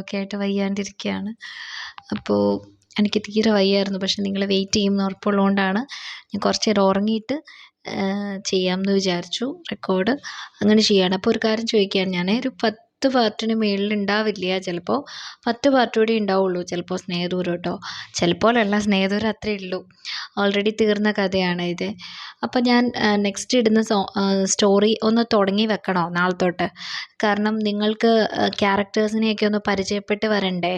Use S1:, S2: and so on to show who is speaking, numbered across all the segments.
S1: ഒക്കെ ആയിട്ട് വയ്യാണ്ടിരിക്കുകയാണ്. അപ്പോൾ എനിക്ക് തീരെ വയ്യായിരുന്നു. പക്ഷെ നിങ്ങൾ വെയിറ്റ് ചെയ്യുമെന്ന് ഉറപ്പുള്ളതുകൊണ്ടാണ് ഞാൻ കുറച്ച് നേരം ഉറങ്ങിയിട്ട് ചെയ്യാമെന്ന് വിചാരിച്ചു. റെക്കോർഡ് അങ്ങനെ ചെയ്യുകയാണ് അപ്പോൾ ഒരു കാര്യം ചോദിക്കുകയാണ്. ഞാൻ ഒരു പത്ത് പാർട്ടിന് മുകളിൽ ഉണ്ടാവില്ല ചിലപ്പോൾ പത്ത് പാർട്ട് കൂടി ഉണ്ടാവുള്ളൂ. ചിലപ്പോൾ സ്നേഹദൂരം കേട്ടോ. ചിലപ്പോഴല്ല സ്നേഹദൂരം അത്രയേ ഉള്ളൂ. ഓൾറെഡി തീർന്ന കഥയാണ് ഇത്. അപ്പോൾ ഞാൻ നെക്സ്റ്റ് ഇടുന്ന സോ സ്റ്റോറി ഒന്ന് തുടങ്ങി വെക്കണോ? നാളെ തൊട്ട്. കാരണം നിങ്ങൾക്ക് ക്യാരക്ടേഴ്സിനെയൊക്കെ ഒന്ന് പരിചയപ്പെട്ട് വരണ്ടേ?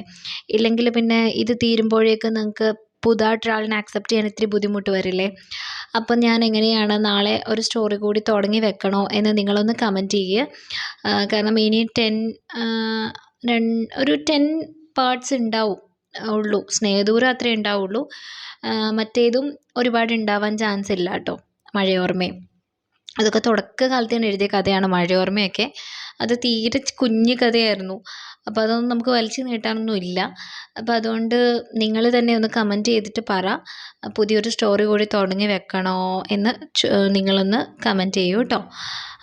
S1: ഇല്ലെങ്കിൽ പിന്നെ ഇത് തീരുമ്പോഴേക്കും നിങ്ങൾക്ക് പുതുതായിട്ടൊരാളിനെ ആക്സെപ്റ്റ് ചെയ്യാൻ ഇത്തിരി ബുദ്ധിമുട്ട് വരില്ലേ? അപ്പം ഞാൻ എങ്ങനെയാണ് നാളെ ഒരു സ്റ്റോറി കൂടി തുടങ്ങി വെക്കണോ എന്ന് നിങ്ങളൊന്ന് കമന്റ് ചെയ്യുക. കാരണം ഇനി ടെൻ ഒരു ടെൻ പാർട്സ് ഉണ്ടാവും ഉള്ളൂ. സ്നേഹദൂരം അത്രേ ഉണ്ടാവുള്ളൂ. മറ്റേതും ഒരുപാട് ഉണ്ടാവാൻ ചാൻസ് ഇല്ല കേട്ടോ മഴയോർമ്മയും അതൊക്കെ തുടക്കകാലത്ത് ഞാൻ എഴുതിയ കഥയാണ് മഴയോർമ്മയൊക്കെ അത് തീരെ കുഞ്ഞു കഥയായിരുന്നു. അപ്പോൾ അതൊന്നും നമുക്ക് വലിച്ചു നീട്ടാനൊന്നും ഇല്ല. അപ്പോൾ അതുകൊണ്ട് നിങ്ങൾ തന്നെ ഒന്ന് കമന്റ് ചെയ്തിട്ട് പറ. പുതിയൊരു സ്റ്റോറി കൂടി തുടങ്ങി വെക്കണോ എന്ന് നിങ്ങളൊന്ന് കമന്റ് ചെയ്യൂ കേട്ടോ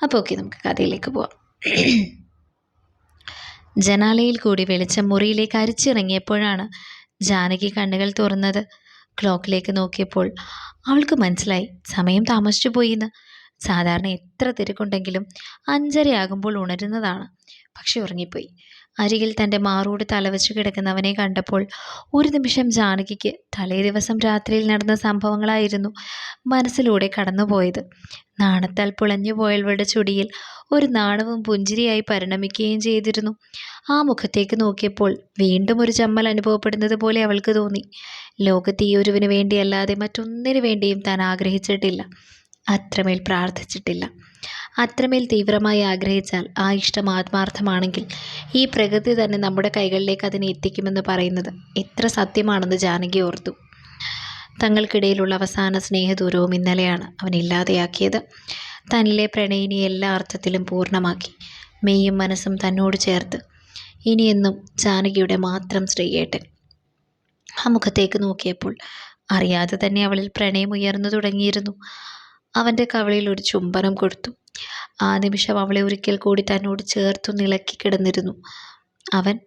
S1: അപ്പോൾ ഓക്കെ നമുക്ക് കഥയിലേക്ക് പോവാം. ജനാലയിൽ കൂടി വെളിച്ചം മുറിയിലേക്ക് അരിച്ചിറങ്ങിയപ്പോഴാണ് ജാനകി കണ്ണുകൾ തുറന്നത്. ക്ലോക്കിലേക്ക് നോക്കിയപ്പോൾ അവൾക്ക് മനസ്സിലായി. സമയം താമസിച്ചു പോയിന്ന് സാധാരണ എത്ര തിരക്കുണ്ടെങ്കിലും അഞ്ചരയാകുമ്പോൾ ഉണരുന്നതാണ്. പക്ഷെ ഉറങ്ങിപ്പോയി. അരികിൽ തന്റെ മാറോട് തലവച്ച് കിടക്കുന്നവനെ കണ്ടപ്പോൾ ഒരു നിമിഷം ജാനകിക്ക് തലേ ദിവസം രാത്രിയിൽ നടന്ന സംഭവങ്ങളായിരുന്നു മനസ്സിലൂടെ കടന്നുപോയത്. നാണത്താൽ പുളഞ്ഞു പോയവളുടെ ചുടിയിൽ ഒരു നാണവും പുഞ്ചിരിയായി പരിണമിക്കുകയും ചെയ്തിരുന്നു. ആ മുഖത്തേക്ക് നോക്കിയപ്പോൾ വീണ്ടും ഒരു ചമ്മൽ അനുഭവപ്പെടുന്നത് പോലെ അവൾക്ക് തോന്നി. ലോകത്ത് ഈ ഒരുവിന് വേണ്ടിയല്ലാതെ മറ്റൊന്നിനു വേണ്ടിയും താൻ ആഗ്രഹിച്ചിട്ടില്ല. അത്രമേൽ പ്രാർത്ഥിച്ചിട്ടില്ല. അത്രമേൽ തീവ്രമായി ആഗ്രഹിച്ചാൽ ആ ഇഷ്ടം ആത്മാർത്ഥമാണെങ്കിൽ ഈ പ്രകൃതി തന്നെ നമ്മുടെ കൈകളിലേക്ക് അതിനെ എത്തിക്കുമെന്ന് പറയുന്നത് എത്ര സത്യമാണെന്ന് ജാനകി ഓർത്തു. തങ്ങൾക്കിടയിലുള്ള അവസാന സ്നേഹദൂരവും ഇന്നലെയാണ് അവൻ ഇല്ലാതെയാക്കിയത്. തന്നിലെ പ്രണയിനി എല്ലാ അർത്ഥത്തിലും പൂർണമാക്കി. മെയ്യും മനസ്സും തന്നോട് ചേർത്ത്. ഇനിയെന്നും ജാനകിയുടെ മാത്രം ശ്രീയേട്ടൻ. ആ മുഖത്തേക്ക് നോക്കിയപ്പോൾ അറിയാതെ തന്നെ അവളിൽ പ്രണയം ഉയർന്നു തുടങ്ങിയിരുന്നു. അവന്റെ കവളിൽ ഒരു ചുംബനം കൊടുത്തു. ആ നിമിഷം അവളെ ഒരിക്കൽ കൂടി തന്നോട് ചേർത്തു നിളക്കി കിടന്നിരുന്നു. അവൻ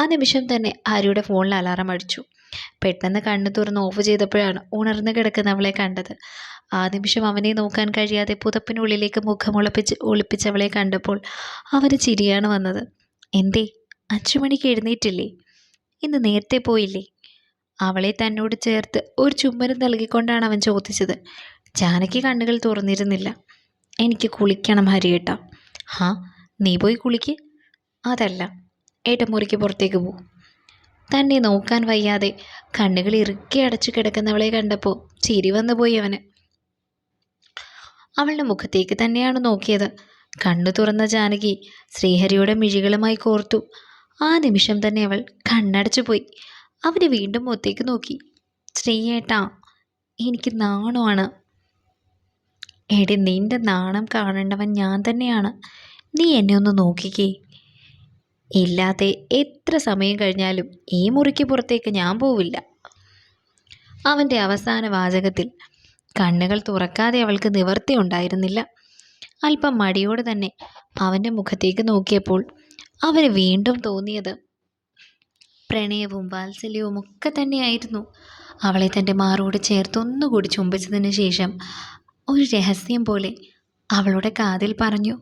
S1: ആ നിമിഷം തന്നെ ആര്യയുടെ ഫോണിൽ അലാറം അടിച്ചു. പെട്ടെന്ന് കണ്ണു തുറന്ന് ഓഫ് ചെയ്തപ്പോഴാണ് ഉണർന്നു കിടക്കുന്ന അവളെ കണ്ടത്. ആ നിമിഷം അവനെ നോക്കാൻ കഴിയാതെ പുതപ്പിനുള്ളിലേക്ക് മുഖം ഒളിപ്പിച്ച് ഒളിപ്പിച്ചവളെ കണ്ടപ്പോൾ അവന് ചിരിയാണ് വന്നത്. എന്തേ അഞ്ചു മണിക്ക് എഴുന്നേറ്റില്ലേ? ഇന്ന് നേരത്തെ പോയില്ലേ? അവളെ തന്നോട് ചേർത്ത് ഒരു ചുമ്മരം നൽകിക്കൊണ്ടാണ് അവൻ ചോദിച്ചത്. ജാനകി കണ്ണുകൾ തുറന്നിരുന്നില്ല. എനിക്ക് കുളിക്കണം ഹരിയേട്ട ഹാ നീ പോയി കുളിക്ക്. അതല്ല ഏട്ട മുറിക്ക് പുറത്തേക്ക് പോ. തന്നെ നോക്കാൻ വയ്യാതെ കണ്ണുകൾ ഇറുക്കി അടച്ചു കിടക്കുന്നവളെ കണ്ടപ്പോൾ ചിരി വന്നു പോയി അവന്. അവളുടെ മുഖത്തേക്ക് തന്നെയാണ് നോക്കിയത്. കണ്ണു തുറന്ന ജാനകി ശ്രീഹരിയുടെ മിഴികളുമായി കോർത്തു. ആ നിമിഷം തന്നെ അവൾ കണ്ണടച്ചു പോയി. അവന് വീണ്ടും മുഖത്തേക്ക് നോക്കി. ശ്രീയേട്ടാ എനിക്ക് നാണമാണ് എടി നിന്റെ നാണം കാണേണ്ടവൻ ഞാൻ തന്നെയാണ്. നീ എന്നെ ഒന്ന് നോക്കിക്കേ. ഇല്ലാതെ എത്ര സമയം കഴിഞ്ഞാലും ഈ മുറിക്ക് പുറത്തേക്ക് ഞാൻ പോവില്ല. അവന്റെ അവസാന വാചകത്തിൽ കണ്ണുകൾ തുറക്കാതെ അവൾക്ക് നിവർത്തി ഉണ്ടായിരുന്നില്ല. അല്പം മടിയോടെ തന്നെ അവന്റെ മുഖത്തേക്ക് നോക്കിയപ്പോൾ അവന് വീണ്ടും തോന്നിയത് പ്രണയവും വാത്സല്യവും ഒക്കെ തന്നെയായിരുന്നു. അവളെ തന്റെ മാറോട് ചേർത്ത് ഒന്നുകൂടി ചുംബിച്ചതിന് ശേഷം ഒരു രഹസ്യം പോലെ അവളുടെ കാതിൽ പറഞ്ഞു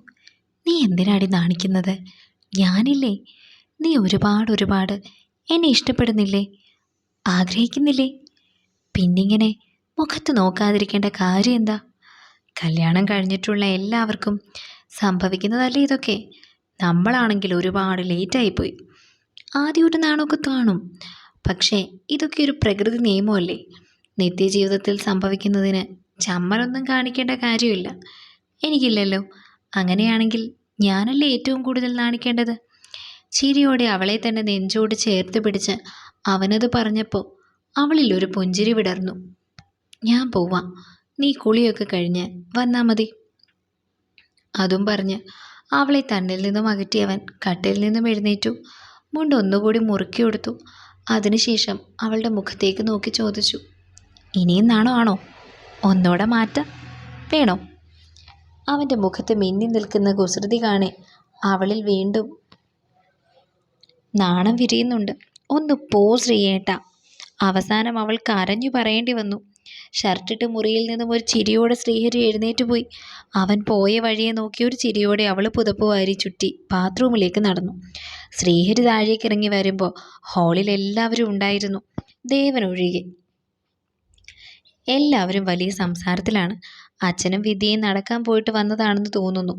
S1: നീ എന്തിനാടി നാണിക്കുന്നത്? ഞാനില്ലേ? നീ ഒരുപാട് ഒരുപാട് എന്നെ ഇഷ്ടപ്പെടുന്നില്ലേ? ആഗ്രഹിക്കുന്നില്ലേ? പിന്നിങ്ങനെ മുഖത്ത് നോക്കാതിരിക്കേണ്ട കാര്യം എന്താ? കല്യാണം കഴിഞ്ഞിട്ടുള്ള എല്ലാവർക്കും സംഭവിക്കുന്നതല്ലേ ഇതൊക്കെ? നമ്മളാണെങ്കിൽ ഒരുപാട് ലേറ്റായിപ്പോയി ആദ്യമായിട്ട് നാണമൊക്കെ കാണും. പക്ഷേ ഇതൊക്കെ ഒരു പ്രകൃതി നിയമമല്ലേ? നിത്യജീവിതത്തിൽ സംഭവിക്കുന്നതിന് ചമ്മലൊന്നും കാണിക്കേണ്ട കാര്യമില്ല. എനിക്കില്ലല്ലോ. അങ്ങനെയാണെങ്കിൽ ഞാനല്ലേ ഏറ്റവും കൂടുതൽ നാണിക്കേണ്ടത്? ചിരിയോടെ അവളെ തന്നെ നെഞ്ചോട് ചേർത്ത് പിടിച്ച് അവനത് പറഞ്ഞപ്പോൾ അവളിൽ ഒരു പുഞ്ചിരി വിടർന്നു. ഞാൻ പോവാം. നീ കുളിയൊക്കെ കഴിഞ്ഞ് വന്നാൽ മതി. അതും പറഞ്ഞ് അവളെ തന്നിൽ നിന്നും അകറ്റിയവൻ കട്ടിൽ നിന്നും എഴുന്നേറ്റു. മുണ്ട് ഒന്നുകൂടി മുറുക്കി കൊടുത്തു അതിനുശേഷം അവളുടെ മുഖത്തേക്ക് നോക്കി ചോദിച്ചു ഇനിയും നാണോ ആണോ? ഒന്നോടെ മാറ്റ. വേണോ? അവന്റെ മുഖത്ത് മിന്നി നിൽക്കുന്ന കുസൃതി കാണെ അവളിൽ വീണ്ടും നാണം വിരിയുന്നുണ്ട്. ഒന്ന് പോസ് ചെയ്യേട്ട. അവസാനം അവൾ കരഞ്ഞു പറയേണ്ടി വന്നു. ഷർട്ടിട്ട് മുറിയിൽ നിന്നും ഒരു ചിരിയോടെ ശ്രീഹരി എഴുന്നേറ്റ് പോയി. അവൻ പോയ വഴിയെ നോക്കി ഒരു ചിരിയോടെ അവൾ പുതപ്പ് വാരി ചുറ്റി ബാത്റൂമിലേക്ക് നടന്നു. ശ്രീഹരി താഴേക്ക് ഇറങ്ങി വരുമ്പോൾ ഹാളിൽ എല്ലാവരും ഉണ്ടായിരുന്നു. ദേവൻ ഒഴികെ എല്ലാവരും വലിയ സംസാരത്തിലാണ്. അച്ഛനും വിധിയും നടക്കാൻ പോയിട്ട് വന്നതാണെന്ന് തോന്നുന്നു.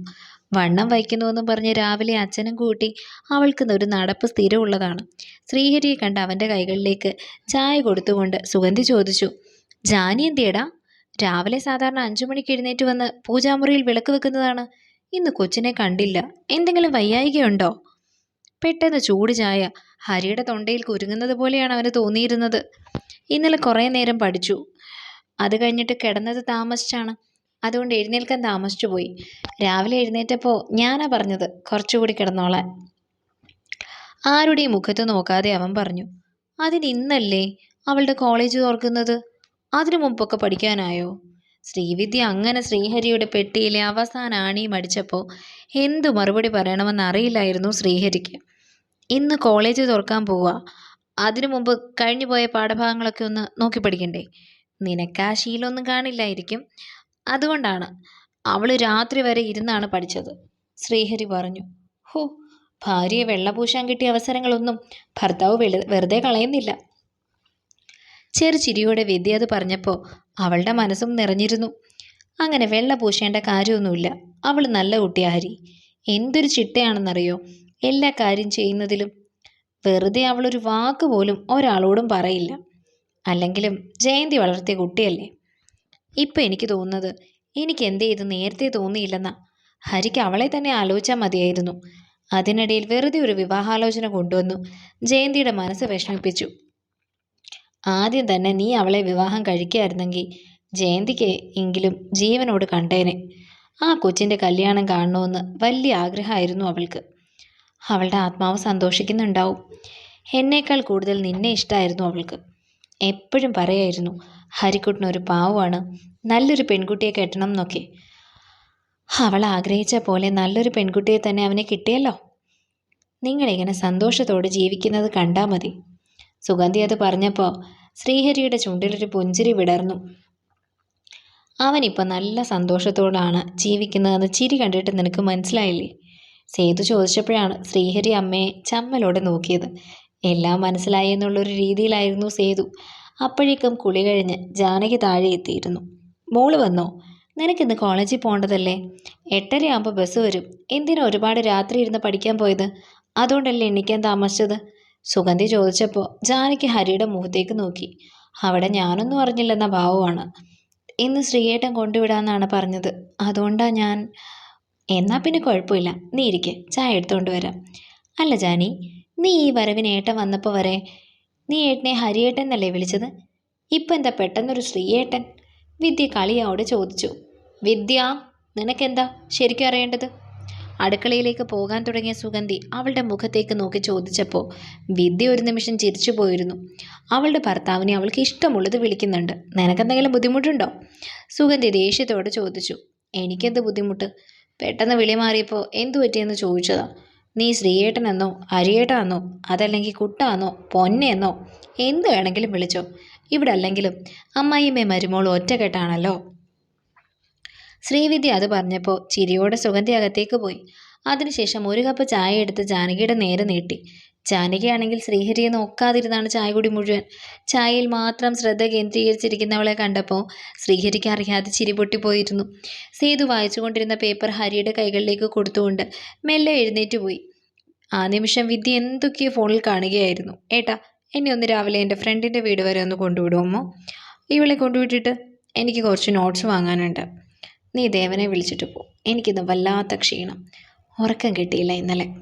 S1: വണ്ണം വയ്ക്കുന്നുവെന്ന് പറഞ്ഞ് രാവിലെ അച്ഛനും കൂട്ടി അവൾക്ക് ഒരു നടപ്പ് സ്ഥിരമുള്ളതാണ്. ശ്രീഹരിയെ കണ്ട് അവന്റെ കൈകളിലേക്ക് ചായ കൊടുത്തുകൊണ്ട് സുഗന്ധി ചോദിച്ചു ജാനി എന്തിയടാ? രാവിലെ സാധാരണ അഞ്ചു മണിക്ക് എഴുന്നേറ്റ് വന്ന് പൂജാമുറിയിൽ വിളക്ക് വെക്കുന്നതാണ്. ഇന്ന് കൊച്ചിനെ കണ്ടില്ല. എന്തെങ്കിലും വയ്യായികയുണ്ടോ? പെട്ടെന്ന് ചൂട് ചായ. ഹരിയുടെ തൊണ്ടയിൽ കുരുങ്ങുന്നത് പോലെയാണ് അവന് തോന്നിയിരുന്നത്. ഇന്നലെ കുറേ നേരം പഠിച്ചു. അത് കഴിഞ്ഞിട്ട് കിടന്നത് താമസിച്ചാണ്. അതുകൊണ്ട് എഴുന്നേൽക്കാൻ താമസിച്ചു പോയി. രാവിലെ എഴുന്നേറ്റപ്പോൾ ഞാനാ പറഞ്ഞത് കുറച്ചുകൂടി കിടന്നോളാൻ. ആരുടെയും മുഖത്ത് നോക്കാതെ അവൻ പറഞ്ഞു അതിന് ഇന്നല്ലേ അവളുടെ കോളേജ് തുറക്കുന്നത് അതിനു മുമ്പൊക്കെ പഠിക്കാനായോ? ശ്രീവിദ്യ അങ്ങനെ ശ്രീഹരിയുടെ പെട്ടിയിലെ അവസാന ആണിയും അടിച്ചപ്പോൾ എന്തു മറുപടി പറയണമെന്ന് അറിയില്ലായിരുന്നു ശ്രീഹരിക്ക്. ഇന്ന് കോളേജ് തുറക്കാൻ പോവുക അതിനു മുമ്പ് കഴിഞ്ഞു പോയ പാഠഭാഗങ്ങളൊക്കെ ഒന്ന് നോക്കി പഠിക്കണ്ടേ? നിനക്ക് ആ ശീലമൊന്നും കാണില്ലായിരിക്കും. അതുകൊണ്ടാണ് അവൾ രാത്രി വരെ ഇരുന്നാണ് പഠിച്ചത്. ശ്രീഹരി പറഞ്ഞു ഹോ ഭാര്യയെ വെള്ളപൂശാൻ കിട്ടിയ അവസരങ്ങളൊന്നും ഭർത്താവ് വെറുതെ കളയുന്നില്ല. ചെറു ചിരിയോടെ വിദ്യ അത് പറഞ്ഞപ്പോൾ അവളുടെ മനസ്സും നിറഞ്ഞിരുന്നു. അങ്ങനെ വെള്ള പൂശേണ്ട കാര്യമൊന്നുമില്ല. അവൾ നല്ല കുട്ടിയാ ഹരി എന്തൊരു ചിട്ടയാണെന്നറിയോ? എല്ലാ കാര്യം ചെയ്യുന്നതിലും വെറുതെ അവളൊരു വാക്ക് പോലും ഒരാളോടും പറയില്ല. അല്ലെങ്കിലും ജയന്തി വളർത്തിയ കുട്ടിയല്ലേ? ഇപ്പം എനിക്ക് തോന്നുന്നത് എനിക്ക് എന്തേ ഇത് നേരത്തെ തോന്നിയില്ലെന്നാ. ഹരിക്ക് അവളെ തന്നെ ആലോചിച്ചാൽ മതിയായിരുന്നു. അതിനിടയിൽ വെറുതെ ഒരു വിവാഹാലോചന കൊണ്ടുവന്നു ജയന്തിയുടെ മനസ്സ് വിഷമിപ്പിച്ചു. ആദ്യം തന്നെ നീ അവളെ വിവാഹം കഴിക്കായിരുന്നെങ്കിൽ ജയന്തിക്ക് എങ്കിലും ജീവനോട് കണ്ടേനെ. ആ കൊച്ചിന്റെ കല്യാണം കാണണമെന്ന് വലിയ ആഗ്രഹമായിരുന്നു അവൾക്ക്. അവളുടെ ആത്മാവ് സന്തോഷിക്കുന്നുണ്ടാവും. എന്നേക്കാൾ കൂടുതൽ നിന്നെ ഇഷ്ടമായിരുന്നു അവൾക്ക്. എപ്പോഴും പറയായിരുന്നു ഹരിക്കുട്ടനൊരു പാവമാണ്. നല്ലൊരു പെൺകുട്ടിയെ കെട്ടണം എന്നൊക്കെ. അവൾ ആഗ്രഹിച്ച പോലെ നല്ലൊരു പെൺകുട്ടിയെ തന്നെ അവനെ കിട്ടിയല്ലോ. നിങ്ങളിങ്ങനെ സന്തോഷത്തോടെ ജീവിക്കുന്നത് കണ്ടാൽ മതി. സുഗന്ധി അത് പറഞ്ഞപ്പോൾ ശ്രീഹരിയുടെ ചുണ്ടിലൊരു പുഞ്ചിരി വിടർന്നു. അവനിപ്പോൾ നല്ല സന്തോഷത്തോടാണ് ജീവിക്കുന്നതെന്ന് ചിരി കണ്ടിട്ട് നിനക്ക് മനസ്സിലായില്ലേ? സേതു ചോദിച്ചപ്പോഴാണ് ശ്രീഹരി അമ്മയെ ചമ്മലോടെ നോക്കിയത്. എല്ലാം മനസ്സിലായി എന്നുള്ളൊരു രീതിയിലായിരുന്നു സേതു. അപ്പോഴേക്കും കുളി കഴിഞ്ഞ് ജാനകി താഴെ എത്തിയിരുന്നു. മോൾ വന്നോ? നിനക്കിന്ന് കോളേജിൽ പോകേണ്ടതല്ലേ എട്ടരയാകുമ്പോൾ ബസ് വരും. എന്തിനാ ഒരുപാട് രാത്രി ഇരുന്ന് പഠിക്കാൻ പോയത്? അതുകൊണ്ടല്ലേ എണ്ണിക്കാൻ താമസിച്ചത്? സുഗന്ധി ചോദിച്ചപ്പോൾ ജാനകി ഹരിയുടെ മുഖത്തേക്ക് നോക്കി. അവിടെ ഞാനൊന്നും അറിഞ്ഞില്ലെന്ന ഭാവമാണ്. ഇന്ന് ശ്രീയേട്ടൻ കൊണ്ടുവിടാമെന്നാണ് പറഞ്ഞത്. അതുകൊണ്ടാണ് ഞാൻ എന്നാൽ പിന്നെ കുഴപ്പമില്ല. നീ ഇരിക്കെ. ചായ എടുത്തുകൊണ്ട് വരാം. അല്ല ജാനി നീ ഈ വരവിന് ഏട്ടൻ വന്നപ്പോൾ വരെ നീ ഏട്ടനെ ഹരിയേട്ടൻ എന്നല്ലേ വിളിച്ചത്? ഇപ്പം എന്താ പെട്ടെന്നൊരു ശ്രീയേട്ടൻ വിദ്യ കളിയോട് ചോദിച്ചു. വിദ്യ നിനക്കെന്താ ശരിക്കും അറിയേണ്ടത്? അടുക്കളയിലേക്ക് പോകാൻ തുടങ്ങിയ സുഗന്ധി അവളുടെ മുഖത്തേക്ക് നോക്കി ചോദിച്ചപ്പോൾ വിദ്യ ഒരു നിമിഷം ചിരിച്ചു പോയിരുന്നു. അവളുടെ ഭർത്താവിനെ അവൾക്ക് ഇഷ്ടമുള്ളത് വിളിക്കുന്നുണ്ട്. നിനക്കെന്തെങ്കിലും ബുദ്ധിമുട്ടുണ്ടോ? സുഗന്ധി ദേഷ്യത്തോടെ ചോദിച്ചു. എനിക്കെന്ത് ബുദ്ധിമുട്ട്? പെട്ടെന്ന് വിളി മാറിയപ്പോൾ എന്തു പറ്റിയെന്ന് ചോദിച്ചതാ. നീ ശ്രീയേട്ടനെന്നോ അരിയേട്ടാന്നോ അതല്ലെങ്കിൽ കുട്ടാന്നോ പൊന്നെന്നോ എന്ത് വേണമെങ്കിലും വിളിച്ചോ. ഇവിടെ അല്ലെങ്കിലും അമ്മായിയമ്മയും മരുമോളും ഒറ്റക്കെട്ടാണല്ലോ. ശ്രീവിദ്യ അത് പറഞ്ഞപ്പോൾ ചിരിയോടെ സുഗന്ധി അകത്തേക്ക് പോയി. അതിനുശേഷം ഒരു കപ്പ് ചായ എടുത്ത് ജാനകിയുടെ നേരെ നീട്ടി. ജാനകിയാണെങ്കിൽ ശ്രീഹരിയെ നോക്കാതിരുന്നാണ് ചായ കുടി മുഴുവൻ. ചായയിൽ മാത്രം ശ്രദ്ധ കേന്ദ്രീകരിച്ചിരിക്കുന്നവളെ കണ്ടപ്പോൾ ശ്രീഹരിക്ക് അറിയാതെ ചിരി പൊട്ടിപ്പോയിരുന്നു. സേതു വായിച്ചുകൊണ്ടിരുന്ന പേപ്പർ ഹരിയുടെ കൈകളിലേക്ക് കൊടുത്തുകൊണ്ട് മെല്ലെ എഴുന്നേറ്റ് പോയി. ആ നിമിഷം വിദ്യ എന്തൊക്കെയോ ഫോണിൽ കാണുകയായിരുന്നു. ഏട്ടാ എന്നെ ഒന്ന് രാവിലെ എന്റെ ഫ്രണ്ടിന്റെ വീട് വരെ ഒന്ന് കൊണ്ടുവിടുമോ ഇവളെ കൊണ്ടുവിട്ടിട്ട് എനിക്ക് കുറച്ച് നോട്ട്സ് വാങ്ങാനുണ്ട്. നീ ദേവനെ വിളിച്ചിട്ട് പോ. എനിക്കിന്ന് വല്ലാത്ത ക്ഷീണം. ഉറക്കം കിട്ടിയില്ല ഇന്നലെ.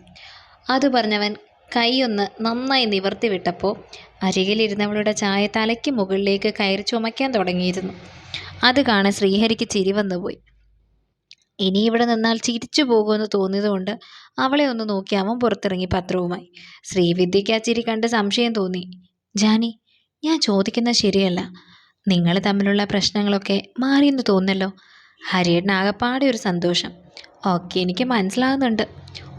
S1: അത് പറഞ്ഞവൻ കൈയൊന്ന് നന്നായി നിവർത്തി വിട്ടപ്പോൾ അരികിലിരുന്നവളുടെ ചായ തലയ്ക്ക് മുകളിലേക്ക് കയറി ചുമയ്ക്കാൻ തുടങ്ങിയിരുന്നു. അത് കാണാൻ ശ്രീഹരിക്ക് ചിരി വന്നുപോയി ഇനി ഇവിടെ നിന്നാൽ ചിരിച്ചു പോകുമെന്ന് തോന്നിയതുകൊണ്ട് അവളെ ഒന്ന് നോക്കി അവൻ പുറത്തിറങ്ങി പത്രവുമായി. ശ്രീവിദ്യയ്ക്ക് ആ ചിരി കണ്ട് സംശയം തോന്നി. ജാനി ഞാൻ ചോദിക്കുന്ന ശരിയല്ല. നിങ്ങൾ തമ്മിലുള്ള പ്രശ്നങ്ങളൊക്കെ മാറിയെന്ന് തോന്നല്ലോ ഹരിയേട്ടനാകെപ്പാടെ ഒരു സന്തോഷം. ഓക്കെ എനിക്ക് മനസ്സിലാകുന്നുണ്ട്.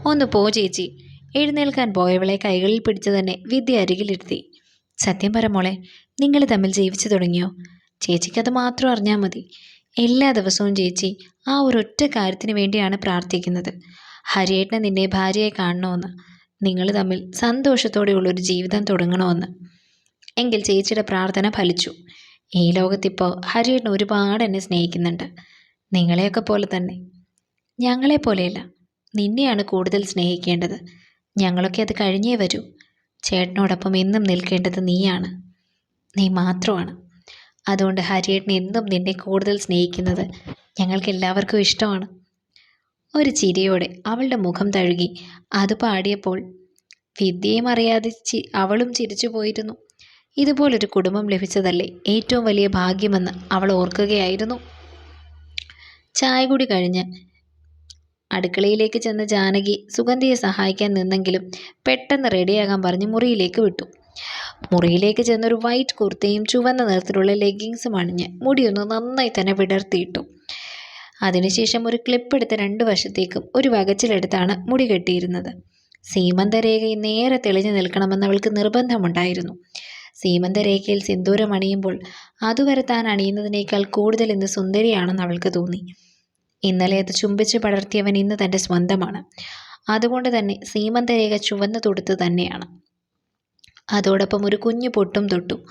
S1: ഒന്ന് പോ ചേച്ചി. എഴുന്നേൽക്കാൻ പോയവളെ കൈകളിൽ പിടിച്ചു തന്നെ വിദ്യ അരികിലിരുത്തി. സത്യം പറ മോളെ നിങ്ങൾ തമ്മിൽ ജീവിച്ചു തുടങ്ങിയോ? ചേച്ചിക്കത് മാത്രം അറിഞ്ഞാൽ മതി. എല്ലാ ദിവസവും ചേച്ചി ആ ഒരൊറ്റ കാര്യത്തിന് വേണ്ടിയാണ് പ്രാർത്ഥിക്കുന്നത്. ഹരിയേട്ടനെ നിന്നെ ഭാര്യയെ കാണണമെന്ന്. നിങ്ങൾ തമ്മിൽ സന്തോഷത്തോടെയുള്ളൊരു ജീവിതം തുടങ്ങണമെന്ന്. എങ്കിൽ ചേച്ചിയുടെ പ്രാർത്ഥന ഫലിച്ചു. ഈ ലോകത്തിപ്പോൾ ഹരിയേട്ടൻ ഒരുപാട് എന്നെ സ്നേഹിക്കുന്നുണ്ട്. നിങ്ങളെയൊക്കെ പോലെ തന്നെ. ഞങ്ങളെ പോലെയല്ല നിന്നെയാണ് കൂടുതൽ സ്നേഹിക്കേണ്ടത്. ഞങ്ങളൊക്കെ അത് കഴിഞ്ഞേ വരൂ. ചേട്ടനോടൊപ്പം എന്നും നിൽക്കേണ്ടത് നീയാണ്. നീ മാത്രമാണ്. അതുകൊണ്ട് ഹരിയേട്ടൻ എന്നും നിന്നെ കൂടുതൽ സ്നേഹിക്കുന്നത് ഞങ്ങൾക്ക് എല്ലാവർക്കും ഇഷ്ടമാണ്. ഒരു ചിരിയോടെ അവളുടെ മുഖം തഴുകി. അത് പാടിയപ്പോൾ വിദ്യയും അറിയാതെ ചി അവളും ചിരിച്ചു പോയിരുന്നു. ഇതുപോലൊരു കുടുംബം ലഭിച്ചതല്ലേ ഏറ്റവും വലിയ ഭാഗ്യമെന്ന് അവൾ ഓർക്കുകയായിരുന്നു. ചായ കൂടി കഴിഞ്ഞ് അടുക്കളയിലേക്ക് ചെന്ന ജാനകി സുഗന്ധിയെ സഹായിക്കാൻ നിന്നെങ്കിലും പെട്ടെന്ന് റെഡിയാകാൻ പറഞ്ഞ് മുറിയിലേക്ക് വിട്ടു. മുറിയിലേക്ക് ചെന്നൊരു വൈറ്റ് കുർത്തയും ചുവന്ന നിറത്തിലുള്ള ലെഗിങ്സും അണിഞ്ഞ് മുടിയൊന്ന് നന്നായി തന്നെ വിടർത്തിയിട്ടു. അതിനുശേഷം ഒരു ക്ലിപ്പ് എടുത്ത് രണ്ട് വശത്തേക്കും ഒരു വകച്ചിലെടുത്താണ് മുടി കെട്ടിയിരുന്നത്. സീമന്തരേഖയിൽ നേരെ തെളിഞ്ഞു നിൽക്കണമെന്ന് അവൾക്ക് നിർബന്ധമുണ്ടായിരുന്നു. സീമന്തരേഖയിൽ സിന്ദൂരം അണിയുമ്പോൾ അതുവരെ താൻ അണിയുന്നതിനേക്കാൾ കൂടുതൽ ഇന്ന് സുന്ദരിയാണെന്ന് അവൾക്ക് തോന്നി. ഇന്നലെ അത് ചുംബിച്ച് പടർത്തിയവൻ ഇന്ന് തന്റെ സ്വന്തമാണ്. അതുകൊണ്ട് തന്നെ സീമന്തരേഖ ചുവന്നു തൊടുത്ത് തന്നെയാണ്. അതോടൊപ്പം ഒരു കുഞ്ഞു പൊട്ടും തൊട്ടു.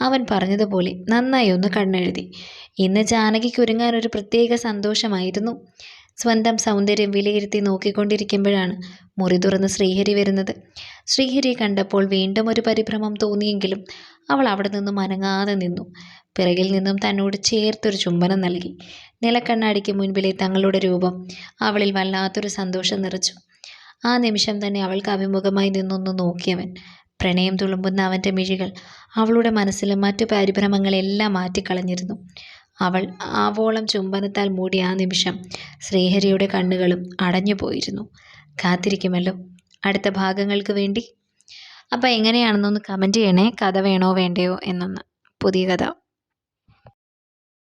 S1: അവൻ പറഞ്ഞതുപോലെ നന്നായി ഒന്ന് കണ്ണെഴുതി. ഇന്ന് ജാനകിക്ക് ഒരുങ്ങാൻ ഒരു പ്രത്യേക സന്തോഷമായിരുന്നു. സ്വന്തം സൗന്ദര്യം വിലയിരുത്തി നോക്കിക്കൊണ്ടിരിക്കുമ്പോഴാണ് മുറി തുറന്ന് ശ്രീഹരി വരുന്നത്. ശ്രീഹരി കണ്ടപ്പോൾ വീണ്ടും ഒരു പരിഭ്രമം തോന്നിയെങ്കിലും അവൾ അവിടെ നിന്നും അനങ്ങാതെ നിന്നു. പിറകിൽ നിന്നും തന്നോട് ചേർത്തൊരു ചുംബനം നൽകി. നിലക്കണ്ണാടിക്ക് മുൻപിലെ തങ്ങളുടെ രൂപം അവളിൽ വല്ലാത്തൊരു സന്തോഷം നിറച്ചു. ആ നിമിഷം തന്നെ അവൾക്ക് അഭിമുഖമായി നിന്നൊന്ന് നോക്കിയവൻ. പ്രണയം തുളുമ്പുന്ന അവന്റെ മിഴികൾ അവളുടെ മനസ്സിലെ മറ്റു പരിഭ്രമങ്ങളെല്ലാം മാറ്റിക്കളഞ്ഞിരുന്നു. അവൾ ആവോളം ചുംബനത്താൽ മൂടിയ ആ നിമിഷം ശ്രീഹരിയുടെ കണ്ണുകളും അടഞ്ഞു പോയിരുന്നു. കാത്തിരിക്കുമല്ലോ. അടുത്ത ഭാഗങ്ങൾക്ക് വേണ്ടി. അപ്പോൾ എങ്ങനെയാണെന്നൊന്ന് കമന്റ് ചെയ്യണേ. കഥ വേണോ വേണ്ടയോ എന്നൊന്ന്. പുതിയ കഥ.